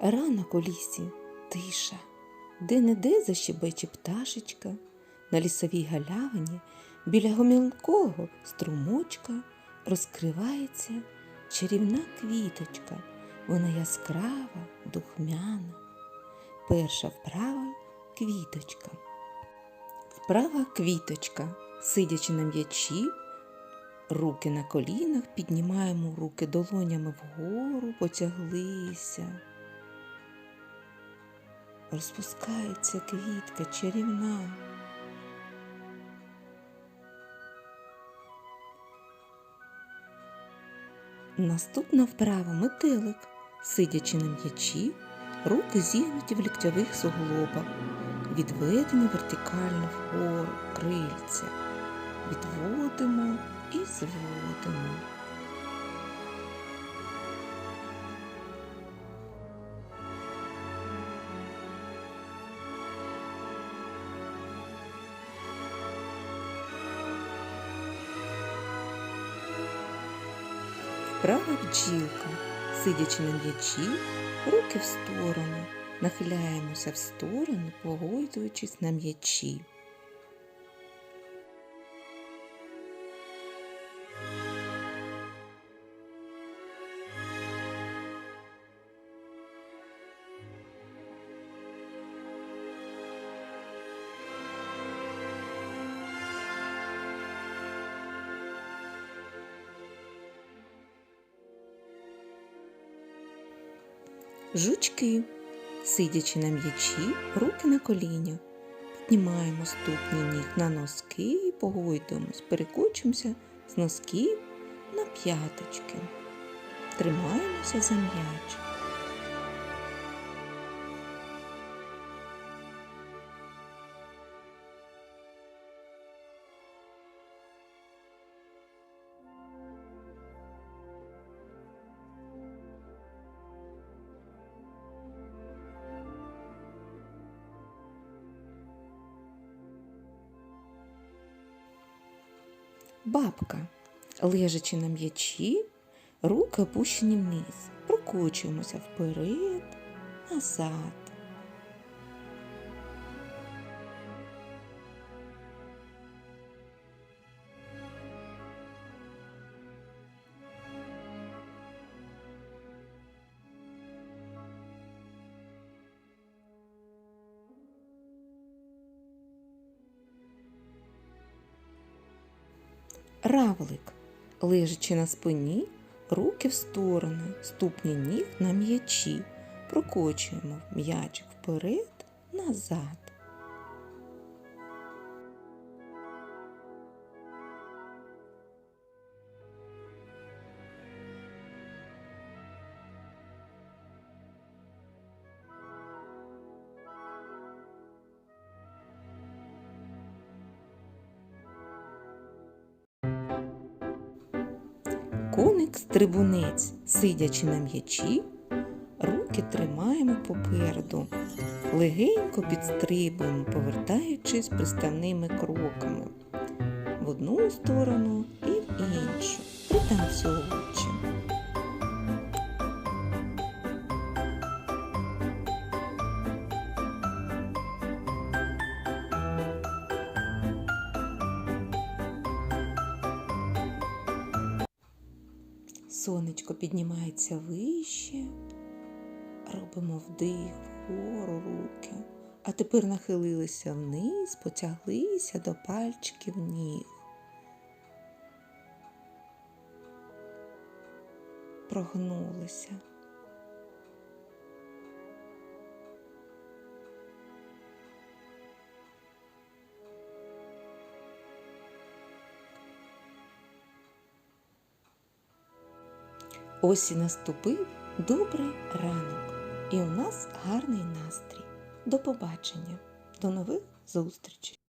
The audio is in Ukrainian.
Ранок у лісі, тиша, де-не-де защебече пташечка, на лісовій галявині біля гомілкого струмочка розкривається чарівна квіточка, вона яскрава, духмяна. Перша вправа квіточка. Вправа квіточка, сидячи на м'ячі, руки на колінах, піднімаємо руки долонями вгору, потяглися. Розпускається квітка чарівна. Наступна вправа метелик, сидячи на м'ячі, руки зігнуті в ліктьових суглобах, відведені вертикально вгору крильця. Відводимо і зводимо. Вправа бджілка, сидячи на м'ячі, руки в сторону, нахиляємося в сторону, погойдуючись на м'ячі. Жучки, сидячи на м'ячі, руки на колінях. Піднімаємо ступні ніг на носки і погойдуємось, перекочимося з носків на п'яточки. Тримаємося за м'яч. Бабка, лежачи на м'ячі, руки опущені вниз, прокочуємося вперед, назад. Равлик, лежачи на спині, руки в сторони, ступні ніг на м'ячі. Прокочуємо м'ячик вперед, назад. Коник-стрибунець, сидячи на м'ячі, руки тримаємо попереду, легенько підстрибуємо, повертаючись приставними кроками. В одну сторону і в іншу, пританцьовуючи. Сонечко піднімається вище, робимо вдих вгору руки, а тепер нахилилися вниз, потяглися до пальчиків ніг. Прогнулися. Ось і наступив добрий ранок, і у нас гарний настрій. До побачення, до нових зустрічей!